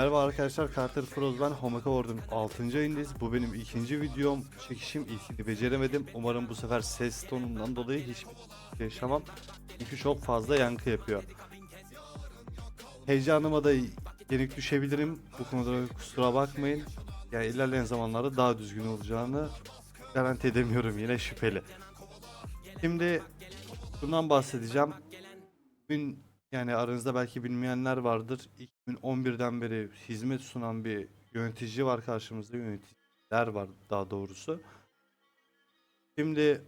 Merhaba arkadaşlar Carter Froz ben Homeka World'un 6. ayındayız. Bu benim ikinci videom. Çekişim ilkini beceremedim. Umarım bu sefer ses tonundan dolayı hiçbir şey yaşamam. Çünkü çok fazla yankı yapıyor. Heyecanıma da yenik düşebilirim. Bu konuda da kusura bakmayın. Yani ilerleyen zamanlarda daha düzgün olacağını garanti edemiyorum yine şüpheli. Şimdi bundan bahsedeceğim. Bugün yani aranızda belki bilmeyenler vardır. 2011'den beri hizmet sunan bir yönetici var karşımızda. Yöneticiler var daha doğrusu. Şimdi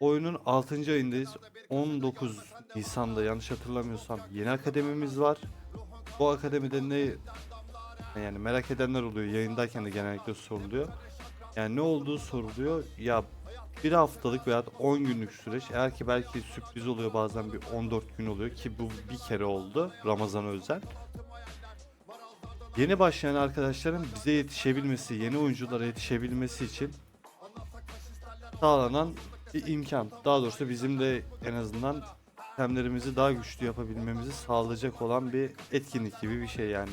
oyunun 6. ayındayız. 19 Nisan'da yanlış hatırlamıyorsam yeni akademimiz var. Bu akademide ne yani merak edenler oluyor. Yayındayken de genellikle soruluyor. Yani ne olduğu soruluyor. Ya bir haftalık veya 10 günlük süreç. Eğer ki belki sürpriz oluyor bazen bir 14 gün oluyor ki bu bir kere oldu Ramazan özel. Yeni başlayan arkadaşların bize yetişebilmesi, yeni oyunculara yetişebilmesi için sağlanan bir imkan. Daha doğrusu bizim de en azından sistemlerimizi daha güçlü yapabilmemizi sağlayacak olan bir etkinlik gibi bir şey yani.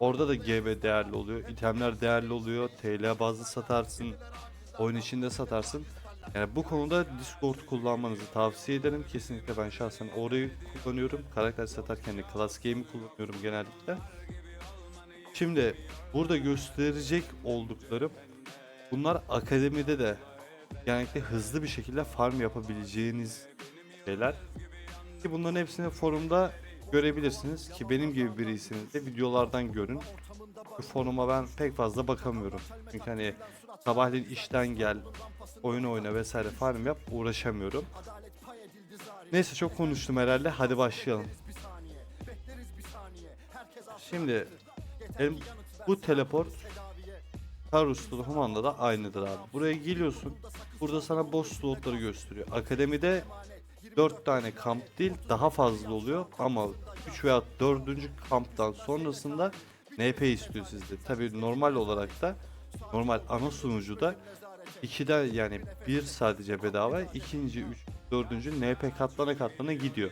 Orada da GB değerli oluyor, itemler değerli oluyor, TL bazlı satarsın, oyun içinde satarsın. Yani bu konuda Discord kullanmanızı tavsiye ederim. Kesinlikle ben şahsen orayı kullanıyorum. Karakter satarken de Class Game'i kullanıyorum genellikle. Şimdi burada gösterecek olduklarım bunlar akademide de genellikle hızlı bir şekilde farm yapabileceğiniz şeyler. Ki bunların hepsini forumda görebilirsiniz ki benim gibi biriyseniz de videolardan görün. Bu foruma ben pek fazla bakamıyorum. Çünkü hani sabahleyin işten gel, oyun oyna vesaire farm yap uğraşamıyorum. Neyse çok konuştum herhalde. Hadi başlayalım. Şimdi el- bu teleport Karus'ta da Human'da da aynıdır abi. Buraya geliyorsun. Burada sana boss slotları gösteriyor. Akademide 4 tane kamp değil daha fazla oluyor ama 3 veya 4. kamptan sonrasında NP istiyor sizde. Tabi normal olarak da normal ana sunucuda 2'den yani bir sadece bedava ikinci, üç, dördüncü NP katlana katlana gidiyor.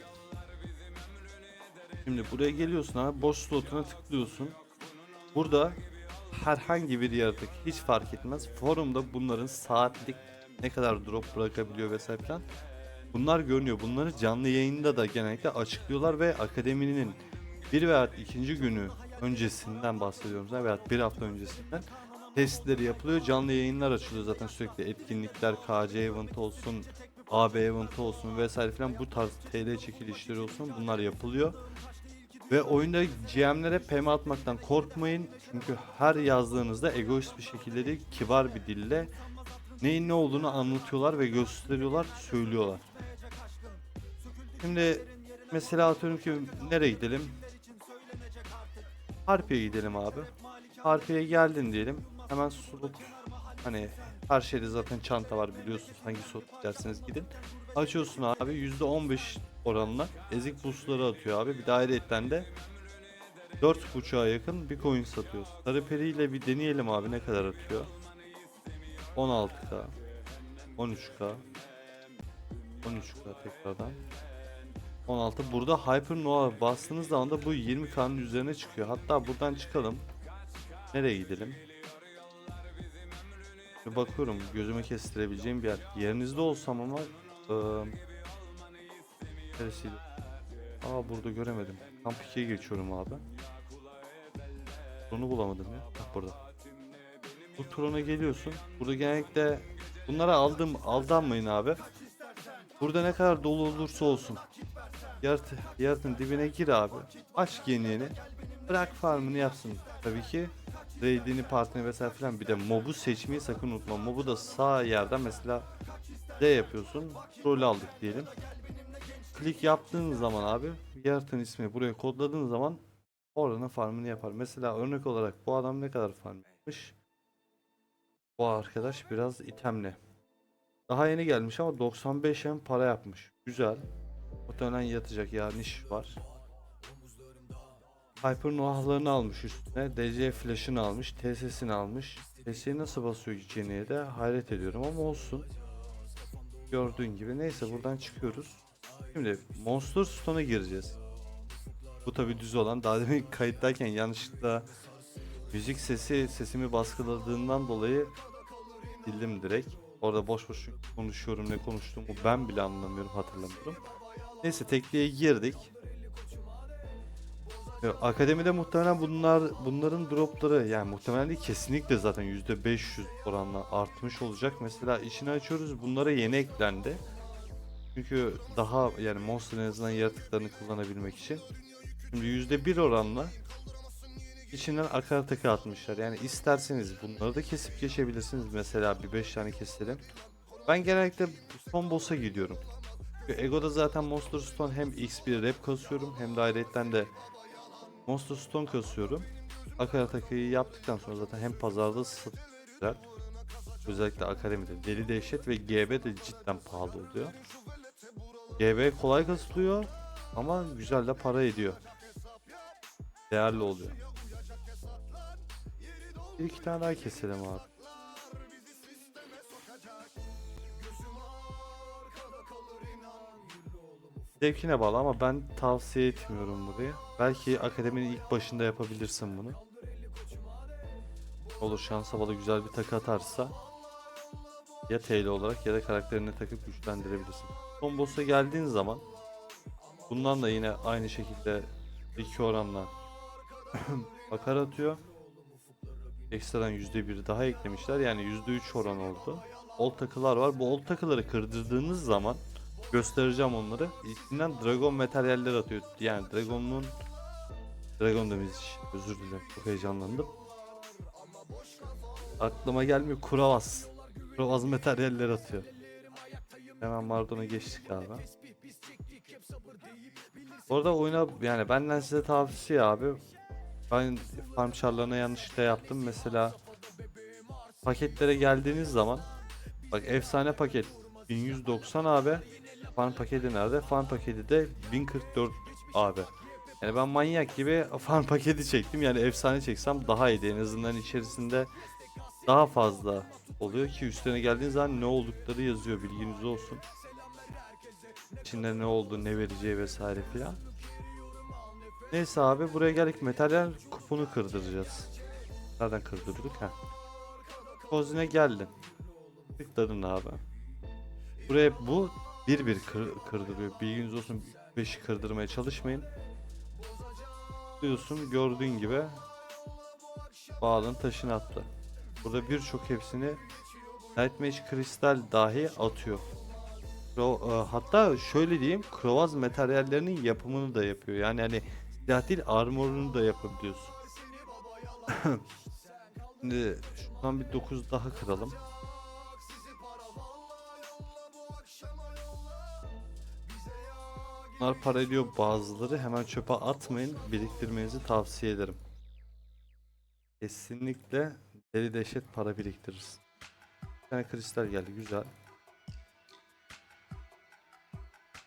Şimdi buraya geliyorsun abi boss slotuna tıklıyorsun. Burada herhangi bir yaratık hiç fark etmez. Forumda bunların saatlik ne kadar drop bırakabiliyor vesaire falan. Bunlar görünüyor. Bunları canlı yayında da genellikle açıklıyorlar ve akademinin bir veya ikinci günü öncesinden bahsediyorum zaten veya bir hafta öncesinden testleri yapılıyor. Canlı yayınlar açılıyor zaten sürekli etkinlikler, KC event olsun, AB event olsun vesaire filan bu tarz TL çekilişleri olsun bunlar yapılıyor. Ve oyunda GM'lere PM atmaktan korkmayın. Çünkü her yazdığınızda egoist bir şekilde değil, kibar bir dille neyin ne olduğunu anlatıyorlar ve gösteriyorlar, söylüyorlar. Şimdi mesela atıyorum ki nereye gidelim? Harpiye gidelim abi. Harpiye geldin diyelim. Hemen slot hani her şeyde zaten çanta var biliyorsunuz hangi slot derseniz gidin. Açıyorsun abi %15 oranla ezik boostları atıyor abi. Bir daire etten de 4.5'a yakın bir coin satıyor. Sarı peri ile bir deneyelim abi ne kadar atıyor. 16k 13k 13k tekrardan 16 burada Hyper Nova bastığınız zaman da bu 20k'nın üzerine çıkıyor. Hatta buradan çıkalım. Nereye gidelim? Bakıyorum gözüme kestirebileceğim bir yer. Yerinizde olsam ama ıı, neresiydi? Aa burada göremedim. Kamp 2'ye geçiyorum abi. Bunu bulamadım ya. Bak burada. Bu turuna geliyorsun. Burada genellikle bunlara aldım aldanmayın abi. Burada ne kadar dolu olursa olsun. Yaratı, yaratın dibine gir abi. Aç geniğini. Bırak farmını yapsın. Tabii ki raidini partini vesaire filan bir de mobu seçmeyi sakın unutma. Mobu da sağ yerden mesela D yapıyorsun. Rol aldık diyelim. Klik yaptığın zaman abi yaratın ismini buraya kodladığın zaman oranın farmını yapar. Mesela örnek olarak bu adam ne kadar farm yapmış? Bu arkadaş biraz itemli. Daha yeni gelmiş ama 95 hem para yapmış. Güzel. Muhtemelen yatacak ya niş var. Hyper Noah'larını almış üstüne. DC Flash'ını almış. TS'sini almış. TS'yi nasıl basıyor geceniye de hayret ediyorum ama olsun. Gördüğün gibi. Neyse buradan çıkıyoruz. Şimdi Monster Stone'a gireceğiz. Bu tabi düz olan. Daha demin kayıttayken yanlışlıkla Müzik sesi sesimi baskıladığından dolayı sildim direkt. Orada boş boş konuşuyorum ne konuştuğumu ben bile anlamıyorum hatırlamıyorum. Neyse tekliğe girdik. Ya, Akademide muhtemelen bunlar bunların dropları yani muhtemelen değil kesinlikle zaten %500 oranla artmış olacak. Mesela içini açıyoruz bunlara yeni eklendi. Çünkü daha yani monster en azından yaratıklarını kullanabilmek için. Şimdi %1 oranla içinden akarataka atmışlar. Yani isterseniz bunları da kesip geçebilirsiniz. Mesela bir 5 tane keselim. Ben genellikle son boss'a gidiyorum. Çünkü Ego'da zaten Monster Stone hem X1 rep kasıyorum hem de ayrıyetten de Monster Stone kasıyorum. Akarataka'yı yaptıktan sonra zaten hem pazarda satılıyor. Özellikle akademide deli dehşet ve GB de cidden pahalı oluyor. GB kolay kasılıyor ama güzel de para ediyor. Değerli oluyor. Bir iki tane daha keselim abi. Zevkine bağlı ama ben tavsiye etmiyorum burayı. Belki akademinin ilk başında yapabilirsin bunu. Olur şansa bağlı güzel bir takı atarsa ya TL olarak ya da karakterine takıp güçlendirebilirsin. Son boss'a geldiğin zaman bundan da yine aynı şekilde iki oranla bakar atıyor. Ekstradan %1 daha eklemişler. Yani %3 oran oldu. Old takılar var. Bu old takıları kırdırdığınız zaman göstereceğim onları. İçinden dragon materyaller atıyor. Yani dragonun dragon demiş. Özür dilerim. Çok heyecanlandım. Aklıma gelmiyor. Kuravas. Kuravas materyaller atıyor. Hemen Mardon'a geçtik abi. Orada oyuna yani benden size tavsiye abi. Ben farm çarlarına yanlışlıkla yaptım. Mesela paketlere geldiğiniz zaman bak efsane paket 1190 abi. Farm paketi nerede? Farm paketi de 1044 abi. Yani ben manyak gibi farm paketi çektim. Yani efsane çeksem daha iyiydi. En azından içerisinde daha fazla oluyor ki üstüne geldiğiniz zaman ne oldukları yazıyor bilginiz olsun. İçinde ne oldu, ne vereceği vesaire filan. Neyse abi buraya geldik materyal kuponu kırdıracağız. Nereden kırdırdık ha? Kozine geldin. Tıkladın abi. Buraya bu bir bir kır, kırdırıyor. Bilginiz olsun 5'i kırdırmaya çalışmayın. Diyorsun gördüğün gibi bağlın taşını attı. Burada birçok hepsini Night Mage kristal dahi atıyor. Kro- e, hatta şöyle diyeyim Krovaz materyallerinin yapımını da yapıyor. Yani hani silah değil armorunu da yapabiliyorsun. Şimdi şuradan bir 9 daha kıralım. Bunlar para ediyor bazıları. Hemen çöpe atmayın. Biriktirmenizi tavsiye ederim. Kesinlikle deli dehşet para biriktiririz. Bir tane kristal geldi. Güzel.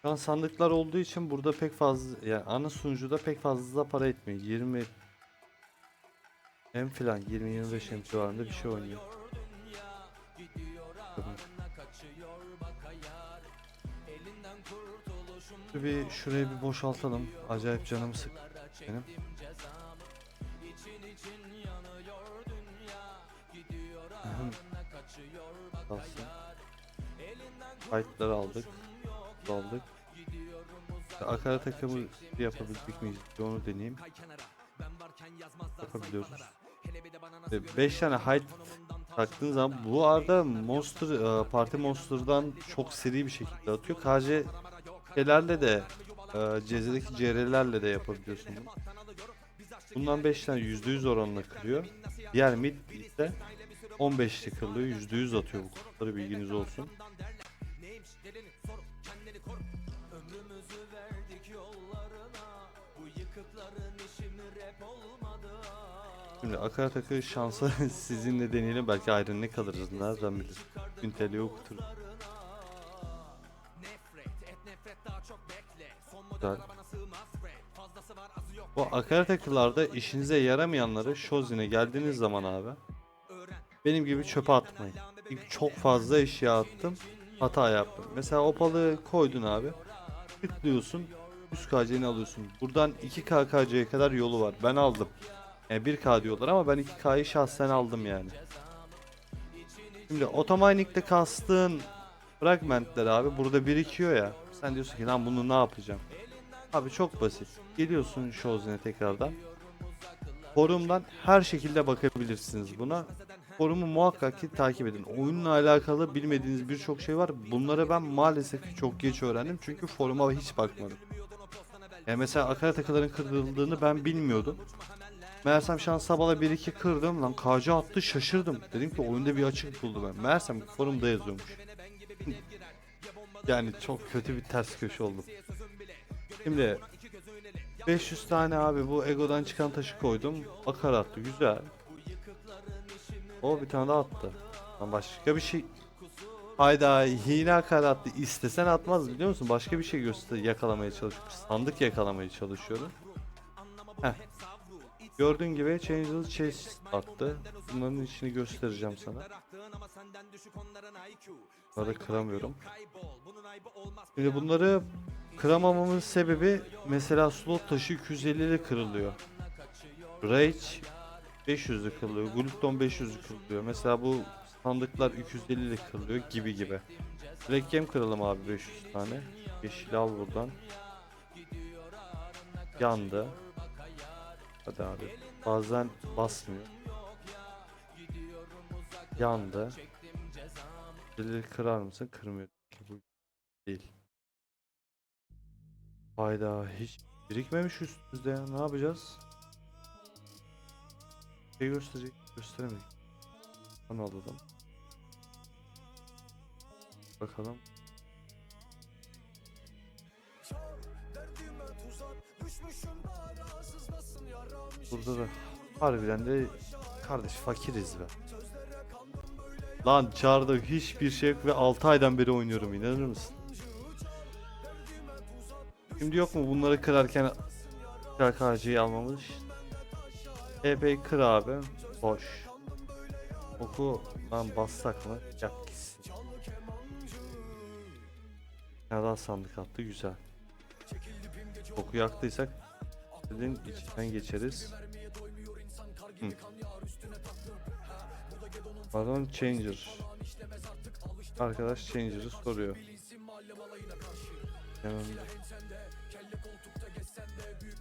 Şu an sandıklar olduğu için burada pek fazla yani ana sunucuda pek fazla para etmiyor. 20 hem filan 20-25 hem civarında bir şey oynuyor. Şu bir şurayı bir boşaltalım. Acayip canım sık benim. Kalsın. Kayıtları aldık. Aldık. Akara takımı yapabildik? Bir onu deneyeyim. Yapabiliyoruz. 5 tane height taktığın zaman bu arada Monster e, Parti Monster'dan çok seri bir şekilde atıyor. KC şeylerle de e, CZ'deki CR'lerle de yapabiliyorsun bunu. Bundan 5 tane %100 oranla kırıyor. Diğer mid ise 15'te kırılıyor. %100 atıyor bu kurtları bilginiz olsun. Şimdi Akarataka şansa sizin nedeniyle belki ayrı ne kalırız nereden biliriz. Gün TL Güzel. Bu akaratakalarda işinize yaramayanları Shozin'e geldiğiniz zaman abi benim gibi çöpe atmayın. Çünkü çok fazla eşya attım. Hata yaptım. Mesela opalı koydun abi. Tıklıyorsun. 100 KC'ni alıyorsun. Buradan 2 KKC'ye kadar yolu var. Ben aldım. Yani 1K diyorlar ama ben 2K'yı şahsen aldım yani. Şimdi otomining'de kastığın fragmentler abi burada birikiyor ya. Sen diyorsun ki lan bunu ne yapacağım? Abi çok basit. Geliyorsun Shozen'e tekrardan. Forumdan her şekilde bakabilirsiniz buna. Forumu muhakkak ki takip edin. Oyunla alakalı bilmediğiniz birçok şey var. Bunları ben maalesef çok geç öğrendim. Çünkü foruma hiç bakmadım. Yani mesela akara takıların kırıldığını ben bilmiyordum. Meğersem şans sabala 1-2 kırdım lan KC attı şaşırdım. Dedim ki oyunda bir açık buldu ben. Meğersem forumda yazıyormuş. yani çok kötü bir ters köşe oldum. Şimdi 500 tane abi bu egodan çıkan taşı koydum. Akar attı güzel. O bir tane daha attı. Lan başka bir şey. Hayda yine akar attı. İstesen atmaz biliyor musun? Başka bir şey göster yakalamaya çalışıyorum. Sandık yakalamaya çalışıyorum. Heh. Gördüğün gibi Changeless Chase attı. Bunların içini göstereceğim sana. Bunları kıramıyorum. Şimdi bunları kıramamamın sebebi mesela slot taşı 250 ile kırılıyor. Rage 500 ile kırılıyor. Gluton 500 ile kırılıyor. Mesela bu sandıklar 250 ile kırılıyor gibi gibi. Gem kıralım abi 500 tane. Yeşil al buradan. Yandı. Hadi abi. Bazen basmıyor. Yandı. Birileri kırar mısın? Kırmıyor. Bu değil. Hayda hiç birikmemiş üstümüzde ya. Ne yapacağız? Şey gösterecek. Gösteremedik. Onu alalım. Bakalım. Burada da harbiden de kardeş fakiriz be. Lan çarda hiçbir şey yok ve 6 aydan beri oynuyorum inanır mısın? Şimdi yok mu bunları kırarken KKC'yi almamız? Epey kır abi. Boş. Oku lan bassak mı? Yap gitsin. Ne daha sandık attı güzel. Oku yaktıysak dedin içinden geçeriz. Hı. Pardon Changer. Arkadaş Changer'ı soruyor. Yanımda.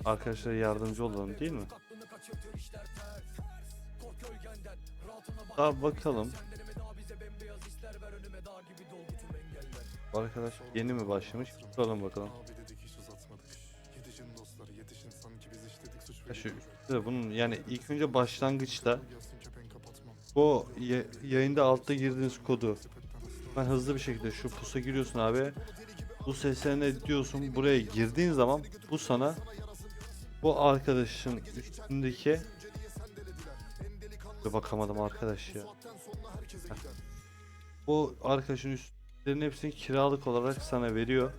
Arkadaşlara yardımcı olalım değil mi? Daha bakalım. Arkadaş yeni mi başlamış? Tutalım bakalım. Ya şu bunun yani ilk önce başlangıçta bu ya- yayında altta girdiğiniz kodu ben hızlı bir şekilde şu pusa giriyorsun abi. Bu seslerine diyorsun buraya girdiğin zaman bu sana bu arkadaşın üstündeki Bir bakamadım arkadaş ya. Bu arkadaşın üstlerinin hepsini kiralık olarak sana veriyor.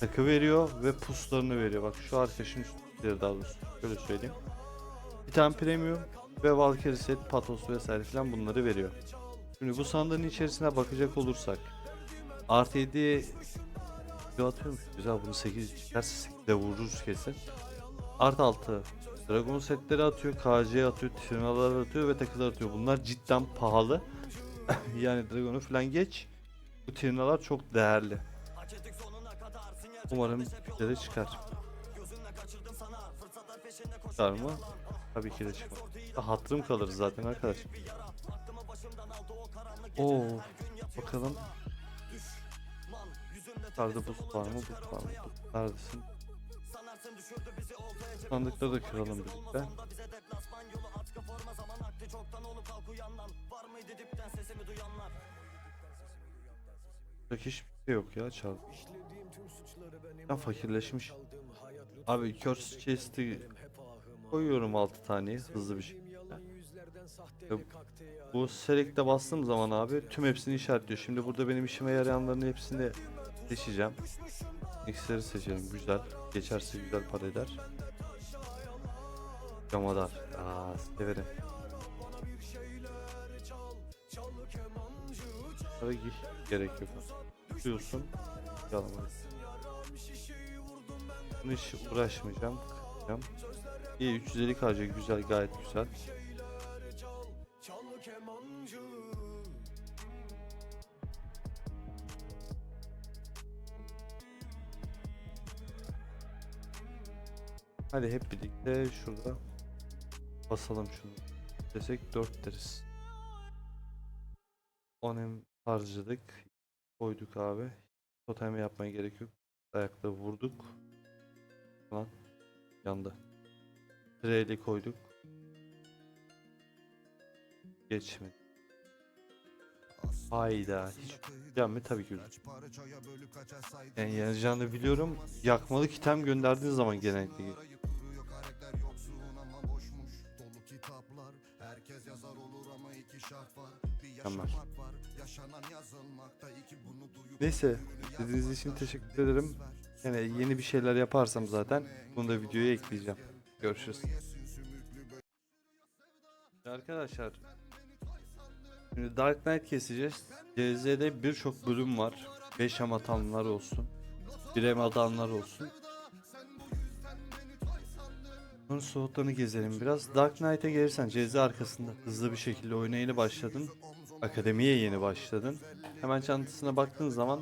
Takı veriyor ve puslarını veriyor. Bak şu arkadaşın üstleri daha doğrusu. Şöyle söyleyeyim. Bir tane premium ve Valkyrie set, Patos vesaire filan bunları veriyor. Şimdi bu sandığın içerisine bakacak olursak artı 7 atıyormuş. Güzel bunu 8 çıkarsa 8'de vururuz kesin. Artı 6 Dragon setleri atıyor, KC atıyor, Trinalar atıyor ve takılar atıyor. Bunlar cidden pahalı. yani Dragon'u falan geç. Bu Trinalar çok değerli. Umarım bize de çıkar. Çıkar mı? Tabii ki de çıkmaz. Ha, Hatırım kalır zaten arkadaş. Oo, bakalım. Yukarıda buz var mı? Buz var mı? Neredesin? Sandıkları da kıralım birlikte. Yok hiçbir şey yok ya çal. Ben fakirleşmiş. Abi Curse Chest'i koyuyorum 6 taneyi hızlı bir. Ve Bu Select'e bastığım zaman abi tüm hepsini işaretliyor. Şimdi burada benim işime yarayanların hepsini seçeceğim. X'leri seçelim güzel. Geçerse güzel para eder. Gamadar. Aa severim. Para giy. Gerek yok. Tutuyorsun. Bunu hiç uğraşmayacağım. Kıracağım. İyi 350 KC güzel gayet güzel. Hadi hep birlikte şurada basalım şunu. Desek 4 deriz. 10 em harcadık. Koyduk abi. Totem yapmaya gerek yok. Ayakta vurduk. Lan yandı. Treli koyduk. Geçmedi. Hayda. Hiç Can mi? Tabii ki üzüldüm. Yani yanacağını biliyorum. Yakmalı kitem gönderdiğin zaman genellikle Mükemmel. Neyse, dediğiniz için teşekkür ederim. Yani yeni bir şeyler yaparsam zaten bunu da videoya ekleyeceğim. Görüşürüz. Arkadaşlar, şimdi Dark Knight keseceğiz. CZ'de birçok bölüm var. 5 em atanlar olsun. 1 em atanlar olsun. Bunun soğutlarını gezelim biraz. Dark Knight'e gelirsen CZ arkasında hızlı bir şekilde oyuna yeni başladın. Akademiye yeni başladın. Hemen çantasına baktığın zaman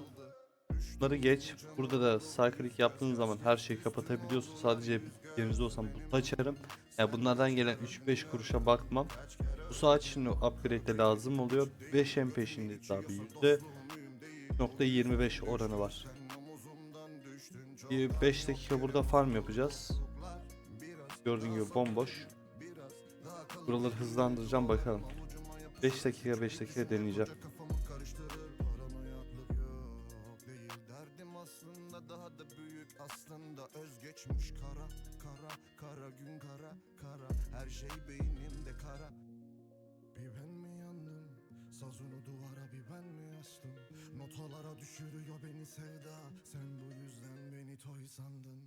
bunları geç. Burada da sağ yaptığın zaman her şeyi kapatabiliyorsun. Sadece yerinizde olsam bunu açarım. Yani bunlardan gelen 3-5 kuruşa bakmam. Bu saat şimdi upgrade'de lazım oluyor. 5 M peşindeyiz abi. %.25 oranı var. 5 dakika burada farm yapacağız. Gördüğün gibi bomboş. Buraları hızlandıracağım bakalım. 5 dakika 5 dakika deneyeceğim. Aslında özgeçmiş kara kara kara gün kara kara her şey beynimde kara bir ben mi yandım sazını duvara bir ben mi astım notalara düşürüyor beni sevda sen bu yüzden beni toy sandın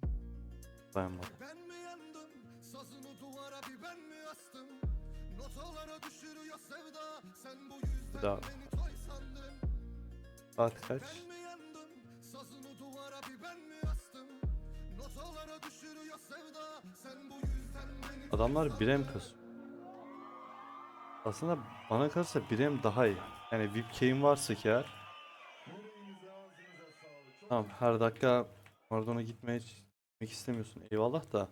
Dayanmadı. ben mi sazını duvara bir ben mi astım notalara düşürüyor sevda sen bu yüzden Daha. beni toy sandın Saat kaç? ben mi yandım? Sazını duvara bir ben mi astım? Notalara düşürüyor sevda. Sen bu yüzden beni Adamlar 1M kasıyor. Aslında bana kalırsa 1M daha iyi. Yani VIP key'in varsa ki eğer. Tamam her dakika Mardon'a gitmeye gitmek istemiyorsun. Eyvallah da.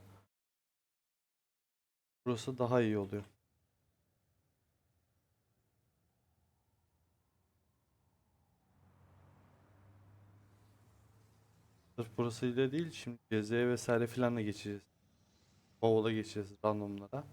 Burası daha iyi oluyor. Sırf burasıyla değil şimdi geziye vesaire filan da geçeceğiz. Bowl'a geçeceğiz randomlara.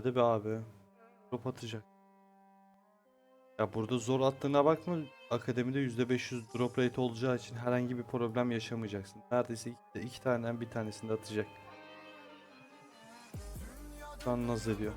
Hadi be abi. Drop atacak. Ya burada zor attığına bakma. Akademide %500 drop rate olacağı için herhangi bir problem yaşamayacaksın. Neredeyse iki, iki taneden bir tanesini atacak. Şu an naz ediyor.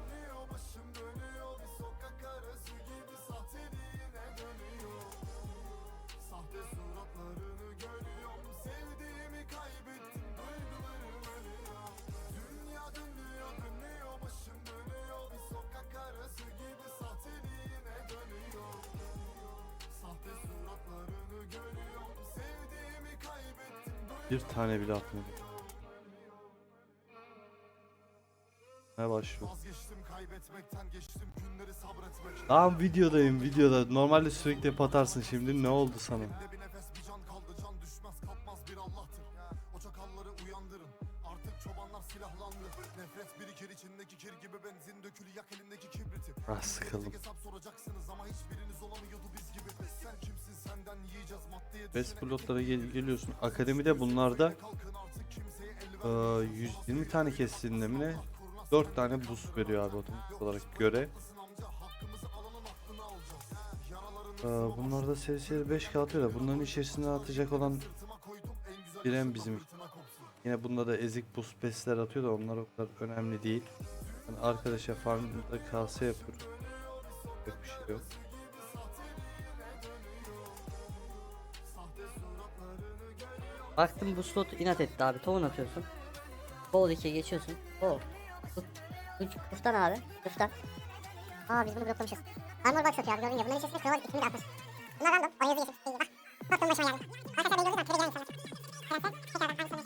Bir tane bile atmadı. Ne başlıyor? Vazgeçtim kaybetmekten Geçtim günleri sabretmekten Tamam videodayım videoda. Normalde sürekli hep atarsın şimdi ne oldu sana? Benzin dökülü yak elindeki kibriti Ah sıkıldım. Hesap soracaksınız ama hiçbiriniz olamıyordu biz gibi Sen kimsin senden yiyeceğiz maddeye Best pilotlara gel geliyorsun. Akademide bunlarda eee, 120 tane kestiğinde mi ne? 4 tane boost veriyor abi otomatik olarak göre. Eee, bunlarda seri 5 k atıyor da bunların içerisine atacak olan sırtıma koydum en güzel Biren bizim. Yine bunda da ezik boost bestler atıyor da onlar o kadar önemli değil. Ben arkadaşa farmda KS yapıyorum. Yok bir şey yok. Baktım bu slot inat etti abi. Tohum atıyorsun. Gol 2'ye geçiyorsun. Kuf- Kuftan abi. Kuftan. Aa biz bunu bloklamışız. Armor box atıyor abi gördün ya. Bunların içerisinde kravat ismini de atmış. Bunlar random. O yazı yeşil. İyi bak. Baktım başıma geldi. Arkadaşlar beni gördüğünüz zaman tepki gelen insanlar. Karakter tekrardan soruyu